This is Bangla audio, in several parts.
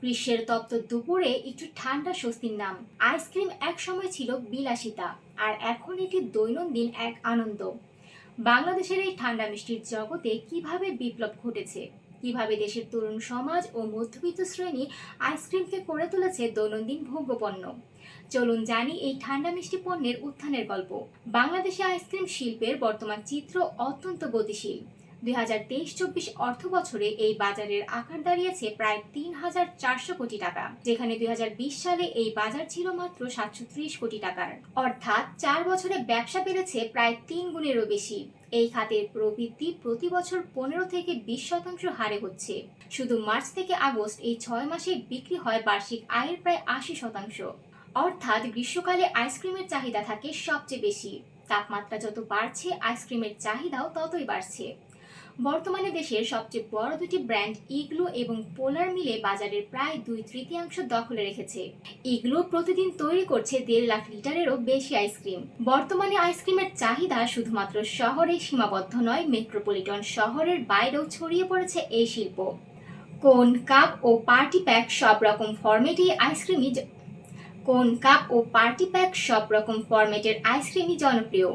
গ্রীষ্মের তপ্ত দুপুরে একটু ঠান্ডা স্বস্তির নাম। আইসক্রিম এক সময় ছিল বিলাসিতা, আর এখন এটি দৈনন্দিন এক আনন্দ। বাংলাদেশের এই ঠান্ডা মিষ্টির জগতে কীভাবে বিপ্লব ঘটেছে? কীভাবে দেশের তরুণ সমাজ ও মধ্যবিত্ত শ্রেণি আইসক্রিমকে করে তুলেছে দৈনন্দিন ভোগ্যপণ্য? চলুন জানি এই ঠান্ডা মিষ্টি পণ্যের উত্থানের গল্প। বাংলাদেশে আইসক্রিম শিল্পের বর্তমান চিত্র অত্যন্ত গতিশীল। দুই হাজার তেইশ চব্বিশ অর্থ বছরে এই বাজারের আকার দাঁড়িয়েছে প্রায় তিন হাজার চারশো কোটি টাকা, যেখানে দুই হাজার বিশ সালে এই বাজার ছিল মাত্র সাতশো ত্রিশ কোটি টাকার। অর্থাৎ চার বছরে ব্যবসা বেড়েছে প্রায় তিন গুণেরও বেশি। এই খাতের প্রবৃদ্ধি প্রতি বছর পনেরো থেকে বিশ শতাংশ হারে হচ্ছে। শুধু মার্চ থেকে আগস্ট এই ছয় মাসে বিক্রি হয় বার্ষিক আয়ের প্রায় আশি শতাংশ। অর্থাৎ গ্রীষ্মকালে আইসক্রিমের চাহিদা থাকে সবচেয়ে বেশি। তাপমাত্রা যত বাড়ছে, আইসক্রিমের চাহিদাও ততই বাড়ছে। বর্তমানে দেশের সবচেয়ে বড় দুটি ব্র্যান্ড ইগলু এবং পোলার মিলে বাজারের প্রায় দুই তৃতীয়াংশ দখলে রেখেছে। ইগলু প্রতিদিন তৈরি করছে দেড় লাখ লিটারেরও বেশি আইসক্রিম। বর্তমানে আইসক্রিমের চাহিদা শুধুমাত্র শহরে সীমাবদ্ধ নয়, মেট্রোপলিটন শহরের বাইরেও ছড়িয়ে পড়েছে এই শিল্প। কোন কাপ ও পার্টি প্যাক সব রকম ফরম্যাটই আইসক্রিমই কোন কাপ ও পার্টি প্যাক সব রকম ফরম্যাটের আইসক্রিমই জনপ্রিয়।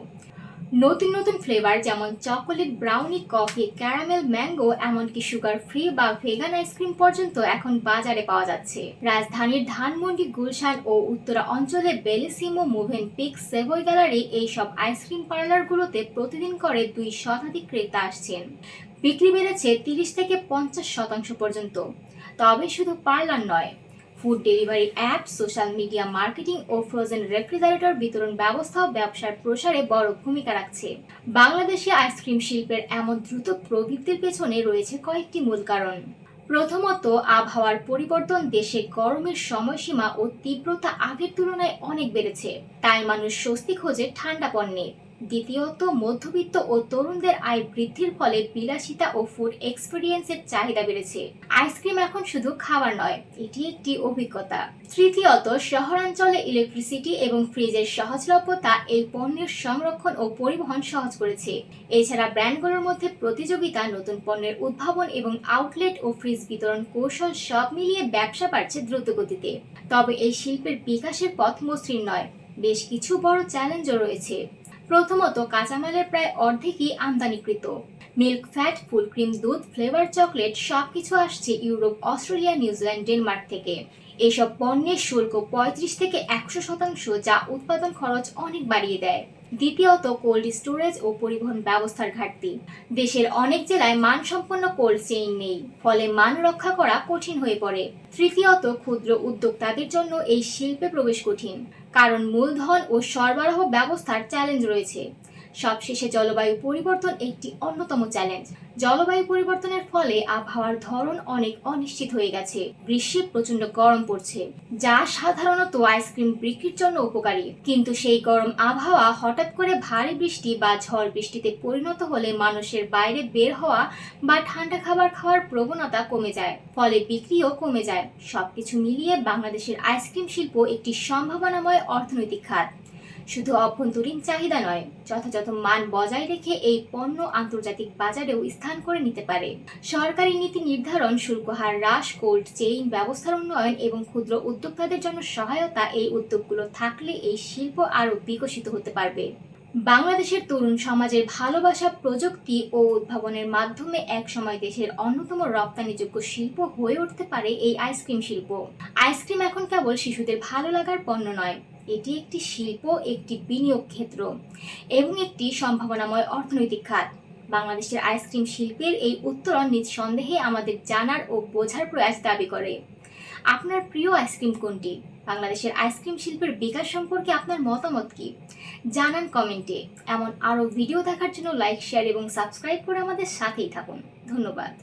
নতুন নতুন ফ্লেভার যেমন chocolate brownie coffee caramel mango এমনকি সুগার ফ্রি বা ভেগান আইসক্রিম পর্যন্ত এখন বাজারে পাওয়া যাচ্ছে। রাজধানীর ধানমন্ডি, গুলশান ও উত্তরা অঞ্চলে বেলিসিমো মুভেন পিক সেভই গ্যালারি এইসব আইসক্রিম পার্লারগুলোতে প্রতিদিন করে দুই শতাধিক ক্রেতা আসছেন। বিক্রি বেড়েছে তিরিশ থেকে পঞ্চাশ শতাংশ পর্যন্ত। তবে শুধু পার্লার নয় food delivery app social media marketing ও ফ্রোজেন রেফ্রিজারেটর বিতরণ ব্যবস্থাও ব্যবসার প্রসারে বড় ভূমিকা রাখছে। বাংলাদেশে আইসক্রিম শিল্পের এমন দ্রুত প্রবৃত্তির পেছনে রয়েছে কয়েকটি মূল কারণ। প্রথমত, আবহাওয়ার পরিবর্তন দেশে গরমের সময়সীমা ও তীব্রতা আগের তুলনায় অনেক বেড়েছে। তাই মানুষ স্বস্তি খোঁজে ঠান্ডা পণ্যে। দ্বিতীয়ত, মধ্যবিত্ত ও তরুণদের আয় বৃদ্ধির ফলে বিলাসিতা ও ফুড এক্সপিরিয়েন্সের চাহিদা বেড়েছে। আইসক্রিম এখন শুধু খাবার নয়, এটি একটি অভিজ্ঞতা। তৃতীয়ত, শহরাঞ্চলে ইলেকট্রিসিটি এবং ফ্রিজের সহজলভ্যতা এই পণ্যের সংরক্ষণ ও পরিবহন সহজ করেছে। এছাড়া ব্র্যান্ডগুলোর মধ্যে প্রতিযোগিতা, নতুন পণ্যের উদ্ভাবন এবং আউটলেট ও ফ্রিজ বিতরণ কৌশল সব মিলিয়ে ব্যবসা বাড়ছে দ্রুত গতিতে তবে এই শিল্পের বিকাশের পথ মসৃণ নয়, বেশ কিছু বড় চ্যালেঞ্জও রয়েছে। প্রথমত কাঁচামালের প্রায় অর্ধেকই আমদানিকৃত। মিল্ক ফ্যাট, ফুল ক্রিম দুধ, ফ্লেভার চকলেট সবকিছু আসছে ইউরোপ, অস্ট্রেলিয়া, নিউজিল্যান্ড, ডেনমার্ক থেকে। এসব পণ্যের শুল্ক পঁয়ত্রিশ থেকে একশো শতাংশ যা উৎপাদন খরচ অনেক বাড়িয়ে দেয়। দ্বিতীয়ত কোল্ড স্টোরেজ ও পরিবহন ব্যবস্থার ঘাটতি। দেশের অনেক জেলায় মানসম্পন্ন কোল্ড চেইন নেই, ফলে মান রক্ষা করা কঠিন হয়ে পড়ে। তৃতীয়ত ক্ষুদ্র উদ্যোক্তাদের জন্য এই শিল্পে প্রবেশ কঠিন, কারণ মূলধন ও সরবরাহ ব্যবস্থার চ্যালেঞ্জ রয়েছে। সবশেষে জলবায়ু পরিবর্তন একটি অন্যতম চ্যালেঞ্জ। জলবায়ু পরিবর্তনের ফলে আবহাওয়ার ধরন অনেক অনিশ্চিত হয়ে গেছে। গ্রীষ্মে প্রচণ্ড গরম পড়ছে, যা সাধারণত আইসক্রিম বিক্রির জন্য উপকারী। কিন্তু সেই গরম আবহাওয়া হঠাৎ করে ভারী বৃষ্টি বা ঝড় বৃষ্টিতে পরিণত হলে মানুষের বাইরে বের হওয়া বা ঠান্ডা খাবার খাওয়ার প্রবণতা কমে যায়, ফলে বিক্রিও কমে যায়। সবকিছু মিলিয়ে বাংলাদেশের আইসক্রিম শিল্প একটি সম্ভাবনাময় অর্থনৈতিক খাত। শুধু অভ্যন্তরীণ চাহিদা নয়, যথাযথ মান বজায় রেখে এই পণ্য আন্তর্জাতিক বাজারেও স্থান করে নিতে পারে। সরকারি নীতি নির্ধারণ, শুল্ক হার হ্রাস, কোল্ড চেইন ব্যবস্থার উন্নয়ন এবং ক্ষুদ্র উদ্যোক্তাদের জন্য সহায়তা, এই উদ্যোগগুলো থাকলে এই শিল্প আরও বিকশিত হতে পারবে। বাংলাদেশের তরুণ সমাজের ভালোবাসা প্রযুক্তি ও উদ্ভাবনের মাধ্যমে একসময় দেশের অন্যতম রপ্তানিযোগ্য শিল্প হয়ে উঠতে পারে এই আইসক্রিম শিল্প। আইসক্রিম এখন কেবল শিশুদের ভালো লাগার পণ্য নয় এটি একটি শিল্প, একটি বিনিয়োগ ক্ষেত্র এবং একটি সম্ভাবনাময় অর্থনৈতিক খাত। বাংলাদেশের আইসক্রিম শিল্পের এই উত্তরণ নিঃসন্দেহে আমাদের জানার ও বোঝার প্রয়াস দাবি করে। আপনার প্রিয় আইসক্রিম কোনটি? বাংলাদেশের আইসক্রিম শিল্পের বিকাশ সম্পর্কে আপনার মতামত কি? জানান কমেন্টে। এমন আরও ভিডিও দেখার জন্য লাইক, শেয়ার এবং সাবস্ক্রাইব করে আমাদের সাথেই থাকুন। ধন্যবাদ।